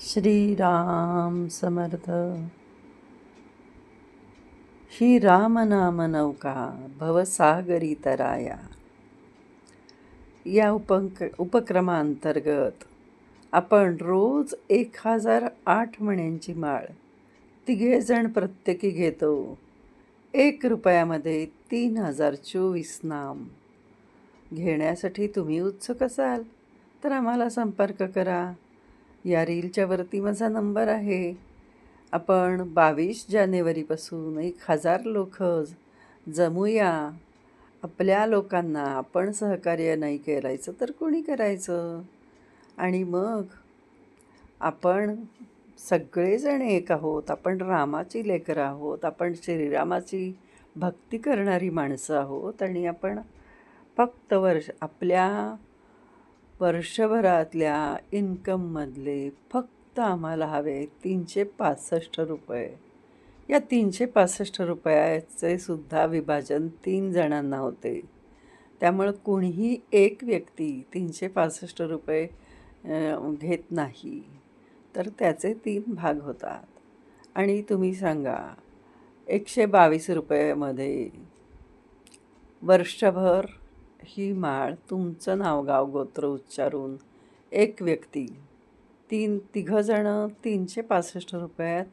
श्रीराम समर्थ। ही रामनाम नौका भवसागरी तराया या उपक उपक्रमांतर्गत आपण रोज एक हजार आठ म्हण्यांची माळ तिघेजण प्रत्येकी घेतो. एक रुपयामध्ये तीन हजार चोवीस नाम. घेण्यासाठी तुम्ही उत्सुक असाल तर आम्हाला संपर्क करा. या रीलच्या वरती माझा नंबर आहे. आपण बावीस जानेवारीपासून एक हजार लोक जमूया. आपल्या लोकांना आपण सहकार्य नाही करायचं तर कोणी करायचं? आणि मग आपण सगळेजण एक आहोत आपण रामाची लेकरं आहोत आपण श्रीरामाची भक्ती करणारी माणसं आहोत आणि आपण फक्त वर्ष आपल्या वर्षभरातल्या इन्कममधले फक्त आम्हाला हवे तीनशे पासष्ट रुपये. या तीनशे पासष्ट रुपयाचे सुद्धा विभाजन तीन जणांना होते. त्यामुळं कुणीही एक व्यक्ती तीनशे पासष्ट रुपये घेत नाही. तर त्याचे तीन भाग होतात. आणि तुम्ही सांगा एकशे बावीस रुपयामध्ये वर्षभर ही माळ तुमचं नाव गाव गोत्र उच्चारून एक व्यक्ती तीन तिघंजणं तीनशे पासष्ट रुपयात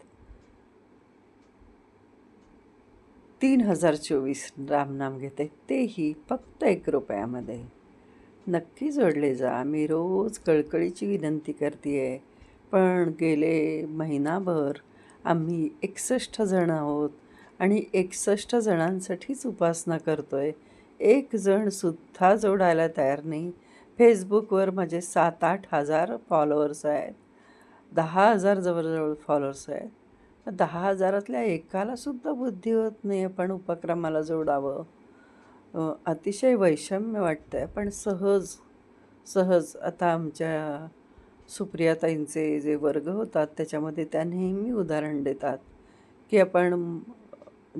तीन हजार चोवीस रामनाम घेते. तेही फक्त एक रुपयामध्ये. नक्की जोडले जा. मी रोज कळकळीची विनंती करते आहे पण गेले महिनाभर आम्ही एकसष्ट जण आहोत आणि एकसष्ट जणांसाठीच उपासना करतो आहे एक जणसुद्धा जोडायला तयार नाही. फेसबुकवर माझे सात आठ हजार फॉलोअर्स आहेत. दहा हजार जवळजवळ फॉलोअर्स आहेत. दहा हजारातल्या एकालासुद्धा बुद्धी होत नाही आपण उपक्रमाला जोडावं. अतिशय वैषम्य वाटतं आहे पण सहज सहज आता आमच्या सुप्रियाताईंचे जे वर्ग होतात त्याच्यामध्ये त्या नेहमी उदाहरण देतात की आपण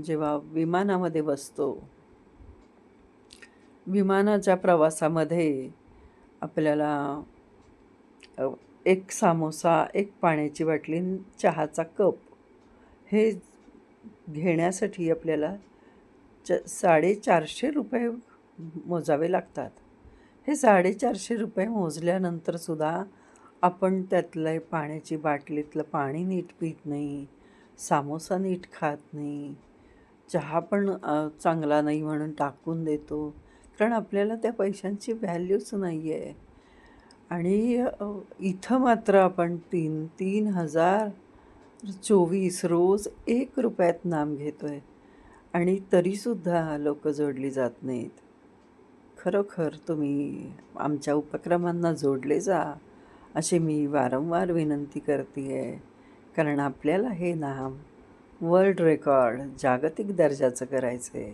जेव्हा विमानामध्ये बसतो विमानाच्या प्रवासामध्ये आपल्याला एक सामोसा एक पाण्याची बाटली चहाचा कप हे घेण्यासाठी आपल्याला च साडेचारशे रुपये मोजावे लागतात. हे साडेचारशे रुपये मोजल्यानंतरसुद्धा आपण त्यातलं पाण्याची बाटलीतलं पाणी नीट पित नाही सामोसा नीट खात नाही चहा पण चांगला नाही म्हणून टाकून देतो. कारण आपल्याला त्या पैशांची व्हॅल्यूच नाही आहे आणि इथं मात्र आपण तीन तीन हजार चोवीस रोज एक रुपयात नाम घेतो आहे आणि तरीसुद्धा लोक जोडली जात नाहीत. खरोखर तुम्ही आमच्या उपक्रमांना जोडले जा अशी मी वारंवार विनंती करते आहे कारण आपल्याला हे नाम वर्ल्ड रेकॉर्ड जागतिक दर्जाचं करायचं आहे